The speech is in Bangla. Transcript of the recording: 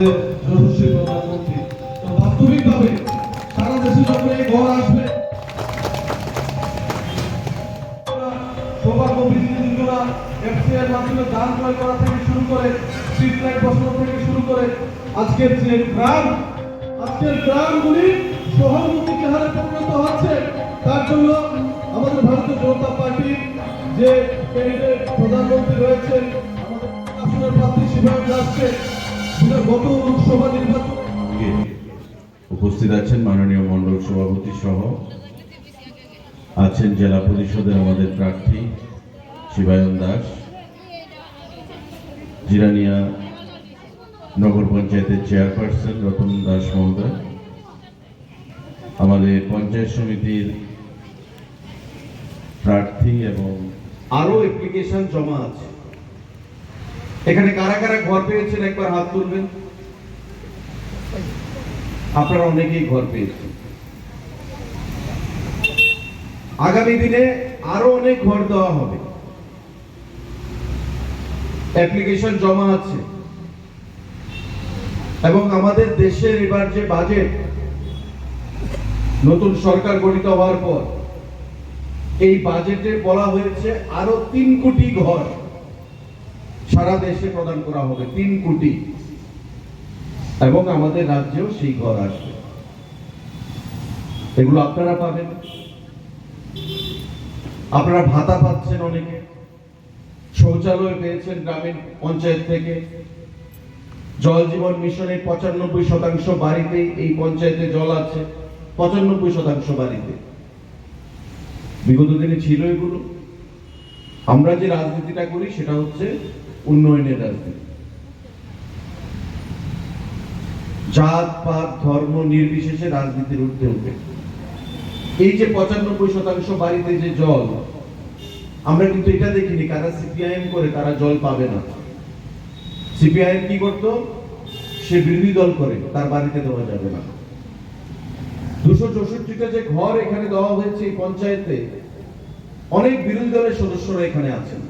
প্রধানমন্ত্রী তার জন্য আমাদের ভারতীয় জনতা যে প্রধানমন্ত্রী রয়েছেন আমাদের আসনের প্রার্থী শিবায়ন দাসকে। গত লোকসভা নির্বাচন উপস্থিত আছেন মাননীয় মণ্ডল সভাপতি সহ আছেন জেলা পরিষদের আমাদের প্রার্থী শিবায়ন দাস জিরানিয়া নগর পঞ্চায়েতের চেয়ারপারসন রতন দাস মহোদয় আমাদের পঞ্চায়েত সমিতির প্রার্থী এবং আরও অ্যাপ্লিকেশন জমা আছে। এখানে কারা কারা ঘর পেয়েছেন? একবার হাত তুলবেন। আপনারা অনেকেই ঘর পেয়েছেন। আগামী দিনে আরও অনেক ঘর দেওয়া হবে। অ্যাপ্লিকেশন জমা আছে। এবং আমাদের দেশের এবার যে বাজেট, নতুন সরকার গঠিত হওয়ার পর, এই বাজেটে বলা হয়েছে আরও তিন কোটি ঘর। সারা দেশে প্রদান করা হবে তিন কোটি। এবং আমাদের রাজ্যেও সেই ঘর আসবে। এগুলো আপনারা পাবেন। আপনারা ভাতা পাচ্ছেন অনেকে। শৌচালয় পেয়েছেন গ্রামীণ পঞ্চায়েত থেকে। জল জীবন মিশনের পঁচানব্বই শতাংশ বাড়িতেই এই পঞ্চায়েতে জল আছে, পঁচানব্বই শতাংশ বাড়িতে। বিগত দিনে ছিল এগুলো। আমরা যে রাজনীতিটা করি সেটা হচ্ছে উন্নয়নের রাজনীতি জাত, পাত, ধর্ম নির্বিশেষে রাজনীতির ঊর্ধ্বে উঠে এই যে পঁচানব্বই শতাংশ বাড়িতে যে জল, আমরা কিন্তু এটা দেখিনি, কারা সিপিআইএম করে তারা জল পাবে না। সিপিআইএম কি করত? সে বিরোধী দল করে, তার বাড়িতে দেওয়া যাবে না। দুশো চৌষট্টিটা যে ঘর এখানে দেওয়া হয়েছে এই পঞ্চায়েতে, অনেক বিরোধী দলের সদস্যরা এখানে আছেন।